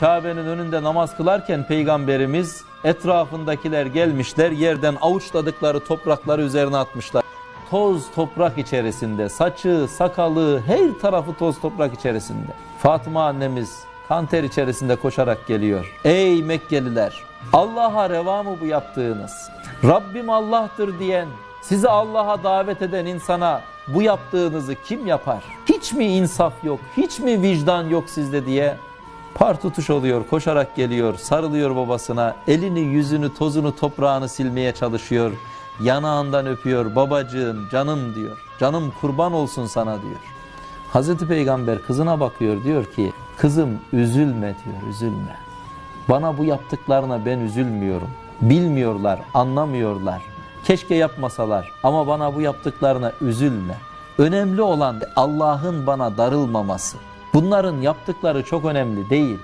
Kabe'nin önünde namaz kılarken peygamberimiz etrafındakiler gelmişler yerden avuçladıkları toprakları üzerine atmışlar. Toz toprak içerisinde saçı, sakalı her tarafı toz toprak içerisinde. Fatıma annemiz kanter içerisinde koşarak geliyor. Ey Mekkeliler Allah'a reva mı bu yaptığınız? Rabbim Allah'tır diyen sizi Allah'a davet eden insana bu yaptığınızı kim yapar? Hiç mi insaf yok, hiç mi vicdan yok sizde diye par tutuş oluyor, koşarak geliyor, sarılıyor babasına, elini, yüzünü, tozunu, toprağını silmeye çalışıyor. Yanağından öpüyor, babacığım, canım diyor, canım kurban olsun sana diyor. Hazreti Peygamber kızına bakıyor diyor ki, kızım üzülme diyor, üzülme. Bana bu yaptıklarına ben üzülmüyorum. Bilmiyorlar, anlamıyorlar. Keşke yapmasalar ama bana bu yaptıklarına üzülme. Önemli olan Allah'ın bana darılmaması. Bunların yaptıkları çok önemli değil.